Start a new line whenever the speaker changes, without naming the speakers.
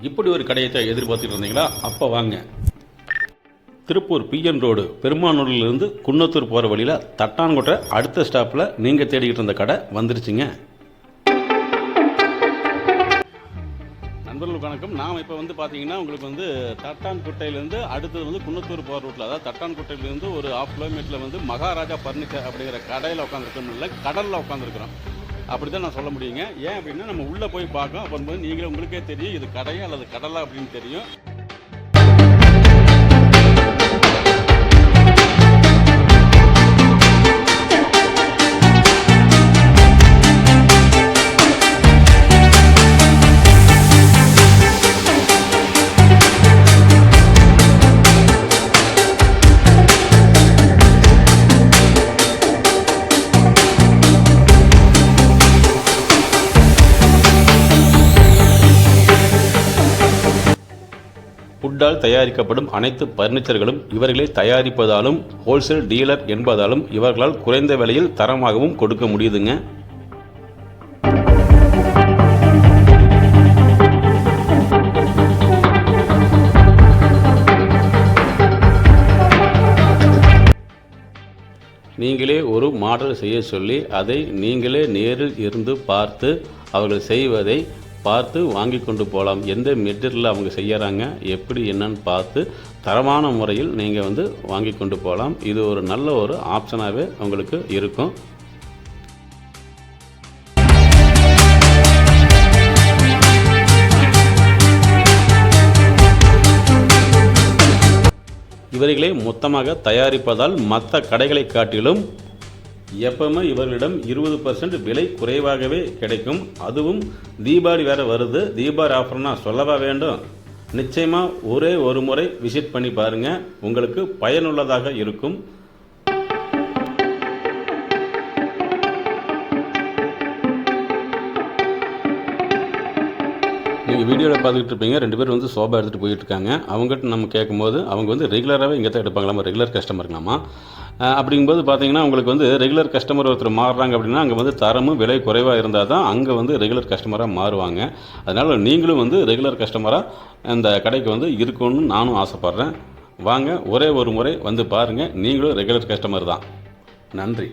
இப்படி ஒரு கடையை எதிர்பார்த்துட்டு இருந்தீங்களா? அப்போ வாங்க. திருப்பூர் பிஎன் ரோடு பெருமானூர்லேருந்து குன்னத்தூர் போகிற வழியில் தட்டான்கோட்டை அடுத்த ஸ்டாப்பில் நீங்கள் தேடிக்கிட்டு இருந்த கடை வந்துருச்சுங்க. நண்பர்களுக்கு வணக்கம். நாம் இப்போ வந்து பார்த்தீங்கன்னா உங்களுக்கு வந்து தட்டான்குட்டையிலேருந்து அடுத்தது வந்து குன்னத்தூர் போகிற ரூட்டில் அதாவது தட்டான்குட்டையிலேருந்து ஒரு ஆஃப் கிலோமீட்டரில் வந்து மகாராஜா பர்னிச்சர் அப்படிங்கிற கடையில் உட்காந்துருக்கோம் இல்லை கடலில் உட்காந்துருக்குறோம் அப்படி தான் நான் சொல்ல முடியுங்க. ஏன் அப்படின்னா நம்ம உள்ளே போய் பார்க்கோம் அப்போது நீங்களே உங்களுக்கே தெரியும் இது கடையா அல்லது கடலா அப்படின்னு தெரியும். வுட்டால் தயாரிக்கப்படும் அனைத்து பர்னிச்சர்களும் இவர்களே தயாரிப்பதாலும் ஹோல்சேல் டீலர் என்பதாலும் இவர்களால் குறைந்த விலையில் தரமாகவும் கொடுக்க முடியுதுங்க. நீங்களே ஒரு மாடல் செய்ய சொல்லி அதை நீங்களே நேரில் இருந்து பார்த்து அவர்கள் செய்வதை பார்த்து வாங்கி கொண்டு போகலாம் எந்த மெட்டீரியலில் அவங்க செய்கிறாங்க எப்படி என்னன்னு பார்த்து தரமான முறையில் நீங்கள் வந்து வாங்கி கொண்டு போகலாம் இது ஒரு நல்ல ஒரு ஆப்ஷனாகவே உங்களுக்கு இருக்கும். இவர்களை மொத்தமாக தயாரிப்பதால் மற்ற கடைகளை காட்டிலும் எப்பவுமே இவர்களிடம் இருபது பர்சன்ட் விலை குறைவாகவே கிடைக்கும். அதுவும் தீபாவளி வேறு வருது. தீபாவளி ஆஃபர்னா சொல்லவா வேண்டும்? நிச்சயமாக ஒரே ஒரு முறை விசிட் பண்ணி பாருங்கள் உங்களுக்கு பயனுள்ளதாக இருக்கும். நீங்கள் வீடியோவில் பார்த்துக்கிட்டு இருப்பீங்க. ரெண்டு பேர் வந்து சோபா எடுத்துகிட்டு போயிட்டு இருக்காங்க. அவங்ககிட்ட நம்ம கேட்கும்போது அவங்க வந்து ரெகுலராகவே இங்கே தான் எடுப்பாங்களாமா ரெகுலர் கஸ்டமருங்களாமா அப்படிங்கும்போது பார்த்தீங்கன்னா உங்களுக்கு வந்து ரெகுலர் கஸ்டமர் ஒருத்தர் மாறுறாங்க அப்படின்னா அங்கே வந்து தரமும் விலை குறைவாக இருந்தால் தான் அங்கே வந்து ரெகுலர் கஸ்டமராக மாறுவாங்க. அதனால் நீங்களும் வந்து ரெகுலர் கஸ்டமராக இந்த கடைக்கு வந்து இருக்கணும்னு நானும் ஆசைப்பட்றேன். வாங்க ஒரே ஒரு முறை வந்து பாருங்கள் நீங்களும் ரெகுலர் கஸ்டமர் தான். நன்றி.